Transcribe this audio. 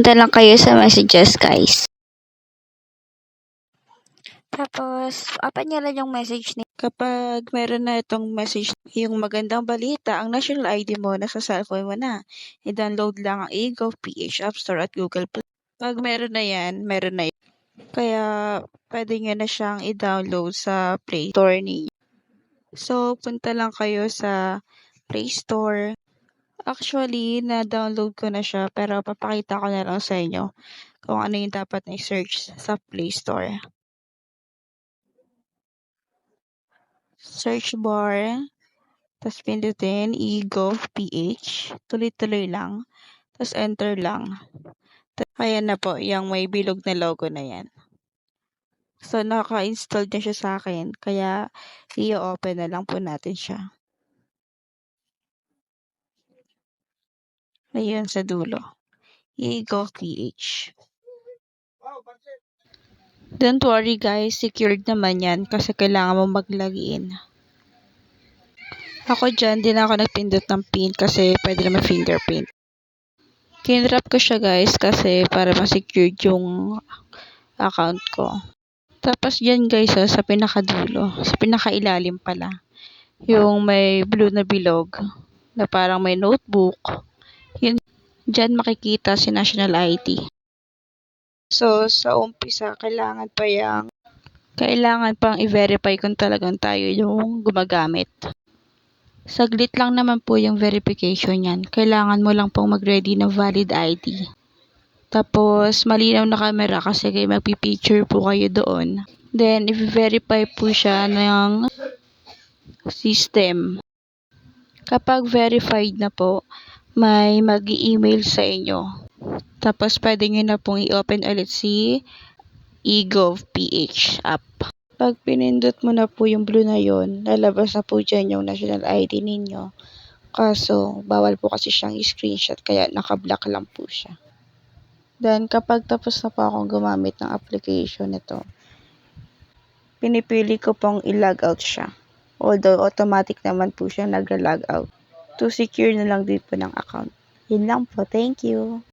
punta lang kayo sa messages, guys. Tapos, open nyo lang yung message ni Kapag meron na itong message, yung magandang balita, ang national ID mo nasa cellphone mo na. I-download lang ang eGovPH App Store at Google Play. Pag meron na yan, meron na yan. Kaya, pwede nyo na siyang i-download sa Play Store ninyo. So, punta lang kayo sa Play Store. Actually, na-download ko na siya, pero papakita ko na lang sa inyo kung ano yung dapat na i-search sa Play Store. search bar, tapos pindutin eGovPH, tuloy-tuloy lang, tapos enter lang. Ayan na po, yung may bilog na logo na yan. So, naka-install na siya sa akin, kaya i-open na lang po natin siya. Ayun sa dulo. eGovPH. Don't worry guys, secured naman yan kasi kailangan mo mag-login. Ako dyan, din ako nagpindot ng pin kasi pwede naman fingerprint. Kinrap ko siya guys kasi para ma-secured yung account ko. Tapos dyan guys oh, sa pinakadulo, sa pinakailalim pala, yung may blue na bilog na parang may notebook. Yun, dyan makikita si National ID. So, sa umpisa, kailangan pa yung kailangan pang i-verify kung talagang tayo yung gumagamit. Saglit lang naman po yung verification yan. Kailangan mo lang pong mag-ready ng valid ID. Tapos, malinaw na camera kasi kayo magpipicture po kayo doon. Then, i-verify po siya ng system. Kapag verified na po, may mag email sa inyo. Tapos, pwede nyo na pong i-open ulit si eGovPH app. Pag pinindot mo na po yung blue na yon, lalabas na po dyan yung national ID ninyo. Kaso, bawal po kasi siyang screenshot kaya nakablock lang po siya. Then, kapag tapos na po akong gumamit ng application nito, pinipili ko pong i-log out siya. Although, automatic naman po siya nag-log out. To secure na lang din po ng account. Yun lang po. Thank you.